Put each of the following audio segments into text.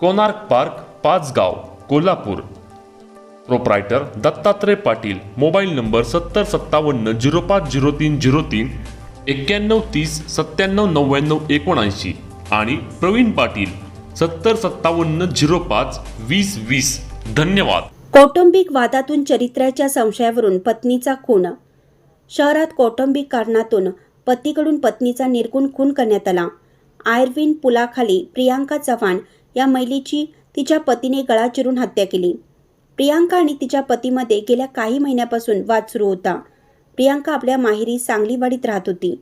Konark park Pachgaon Kolhapur. Proprietor Dattatray Patil mobile number सत्तर सत्तावन्न zero पाच zero तीन झिरो तीन एक्क्याण्णव तीस सत्त्याण्णव नव्याण्णव एकोणऐंशी आणि प्रवीण पाटील सत्तर सत्तावन्न झिरो पाच वीस वीस. धन्यवाद. कौटुंबिक वादातून चरित्र्याच्या संशयावरून पत्नीचा खून. शहरात कौटुंबिक कारणातून पतीकडून पत्नीचा निर्गुण खून करण्यात आला. आयर्विन पुलाखाली प्रियांका चव्हाण या महिलेची तिच्या पतीने गळा चिरून हत्या केली. प्रियांका आणि तिच्या पतीमध्ये गेल्या काही महिन्यापासून वाद सुरू होता. प्रियांका आपल्या माहेरी सांगलीवाडीत राहत होती.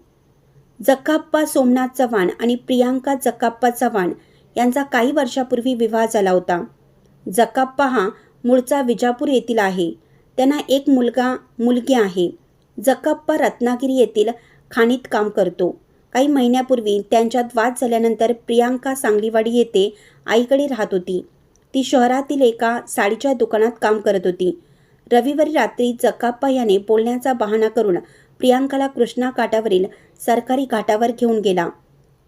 जक्काप्पा सोमनाथ चव्हाण आणि प्रियांका जक्काप्पा चव्हाण यांचा काही वर्षापूर्वी विवाह झाला होता. जक्काप्पा हा मूळचा विजापूर येथील आहे. त्यांना एक मुलगा मुलगी आहे. जक्काप्पा रत्नागिरी येथील खाणीत काम करतो. काही महिन्यापूर्वी त्यांच्यात वाद झाल्यानंतर प्रियांका सांगलीवाडी येथे आईकडे राहत होती. ती शहरातील एका साडीच्या दुकानात काम करत होती. रविवारी रात्री जक्काप्पा याने बोलण्याचा बहाणा करून प्रियांकाला कृष्णा काठावरील सरकारी घाटावर घेऊन गेला.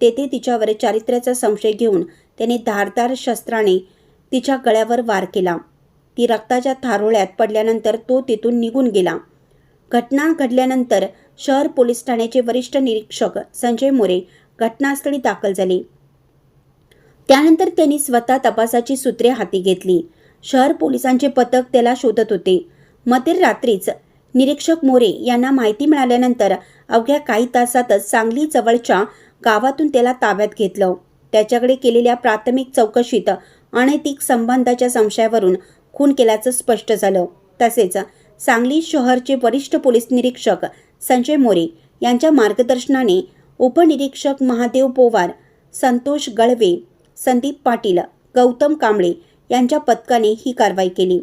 तेथे तिच्यावर चारित्र्याचा संशय घेऊन त्याने धारदार शस्त्राने तिच्या गळ्यावर वार केला. ती रक्ताच्या थारोळ्यात पडल्यानंतर तो तिथून निघून गेला. घटना घडल्यानंतर शहर पोलीस ठाण्याचे वरिष्ठ निरीक्षक संजय मोरे घटनास्थळी दाखल झाले. त्यानंतर त्यांनी स्वतः तपासाची सूत्रे हाती घेतली. शहर पोलिसांचे पथक त्याला शोधत होते. मध्यर रात्रीच निरीक्षक मोरे यांना माहिती मिळाल्यानंतर अवघ्या काही तासातच सांगली जवळच्या गावातून त्याला ताब्यात घेतलं. त्याच्याकडे केलेल्या प्राथमिक चौकशीत अनैतिक संबंधाच्या संशयावरून खून केल्याचं स्पष्ट झालं. तसेच सांगली शहरचे वरिष्ठ पोलीस निरीक्षक संजय मोरे यांच्या मार्गदर्शनाने उपनिरीक्षक महादेव पोवार संतोष गळवे संदीप पाटील गौतम कांबळे यांच्या पथकाने ही कारवाई केली.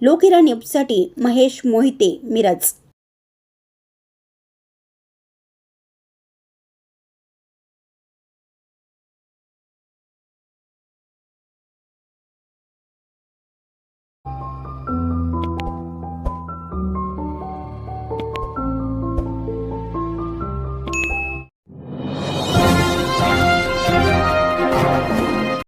लोकहिरा न्यूजसाठी महेश मोहिते मिरज.